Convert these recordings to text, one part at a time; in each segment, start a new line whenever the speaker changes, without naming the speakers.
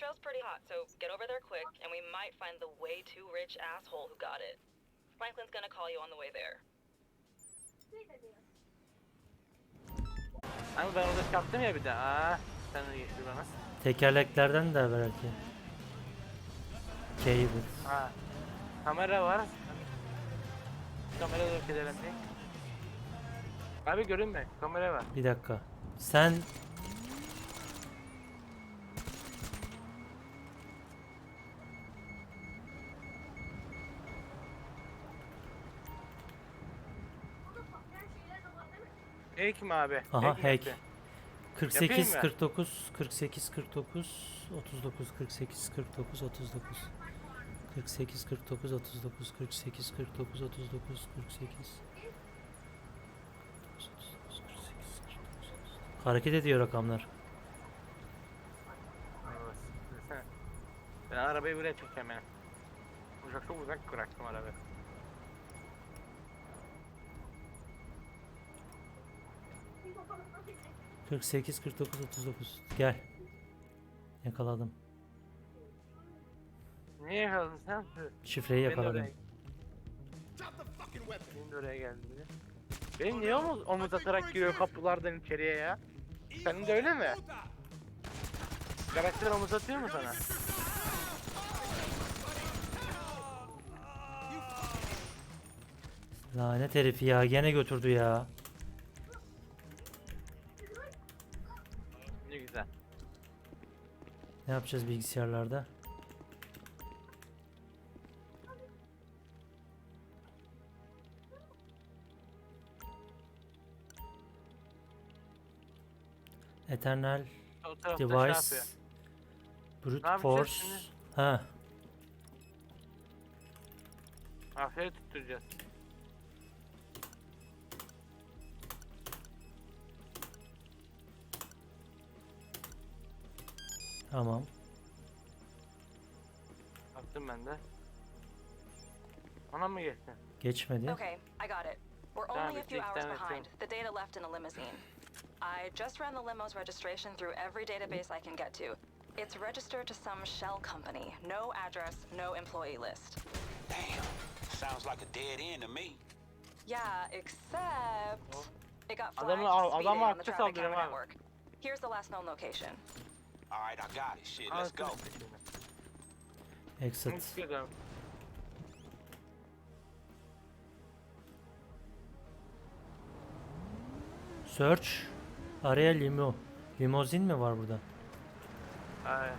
trail's pretty hot, so get over there quick, and we might find the way too rich asshole who got it. Franklin's gonna call you on the way there.
Ama ben orada çarptım ya bir de. Aa, sen de geçti bana.
Tekerleklerden de belki. Cable.
Ha. Kamera var. Kamera da gidelim bir. Abi görünme. Kamera var.
Bir dakika. Sen
Hack mi abi?
aha hack.
yaptı.
48
Yapayım mı?
49 48 49 39 48 49 39 48 49 39 48 49 39 48 Hareket ediyor rakamlar.
Ben arabayı buraya çekeceğim benim. Uzak çok uzak bıraktım arabayı.
48 49 39 gel. Yakaladım.
Niye yakaladın sen?
Şifreyi
Ben de
yakaladım.
oraya- Benim de oraya geldi biri. Benim niye omuz, omuz atarak giriyor kapılardan içeriye ya? Senin de öyle mi? Karakter omuz atıyor mu sana?
Lanet herif ya gene götürdü ya.
Ne
yapacağız bilgisayarlarda? Eternal
şey
Device
yapıyor.
Brute
Ne
Force? Ha
Aferin tutturacağız.
Tamam.
Attım ben de. Ona mı geçti?
Geçmedi.
Okay, I got it. We're
Damn
only a few hours
that,
behind.
too.
The data left in a limousine. I just ran the limo's registration through every database I can get to. It's registered to some shell company. No address, no employee list.
Damn, sounds like a dead end to me.
Yeah, except oh. it got
Adamı
flagged
al-
for speeding
adamı
on the
aklı
traffic
saldırıyor
camera
abi.
network. Here's the last known location.
All right, I got it. Shit, let's go.
Exit.
Exit.
Search. Araya limo. Limozin mi var burada?
Aynen.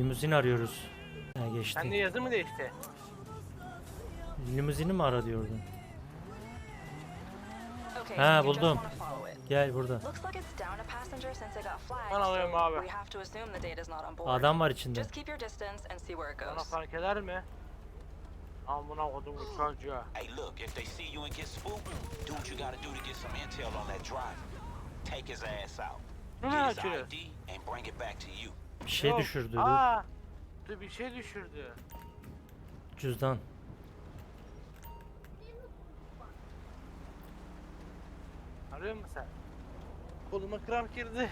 Limuzin arıyoruz. Ha geçti.
Sende yazı mı değişti?
Limuzini mi ara diyordun? Ha, buldum. Gel burada.
Ben alıyorum abi.
Adam var içinde.
Bana fark eder mi? Amına kodum bu çocuğa.
Hey, look, if they see you and get spooked, do what you gotta do to get some intel on that driver. Take his ass out. Get his. ID and bring it back to you.
Bir şey
Yok.
düşürdü. dur.
Aa, dur bir şey düşürdü.
Cüzdan.
Arıyor musun sen? Koluma kramp girdi.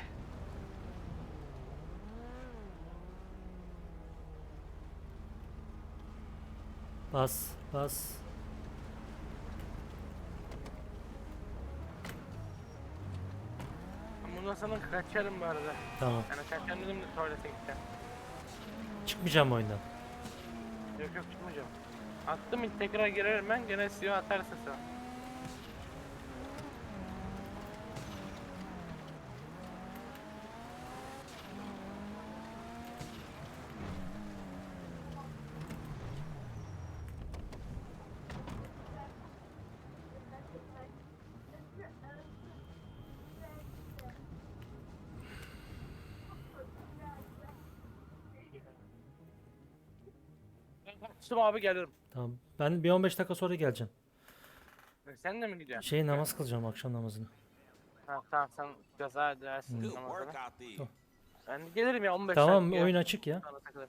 Bas. Bas.
Sonra kaçarım bu arada.
Tamam.
Yani kaçarım dedim de tuvalete gideceğim.
Çıkmayacağım oyundan.
Yok yok çıkmayacağım. Attım tekrar girerim ben gene silah atarsın sen. kaçtım abi gelirim.
Tamam. Ben bir 15 dakika sonra geleceğim.
Sen de mi gidiyorsun?
Şey namaz kılacağım akşam namazını.
Ha, tamam sen gaza edersin
Good
namazını.
work out there.
Ben gelirim ya 15
Tamam
dakika.
oyun açık ya.
Takılırım.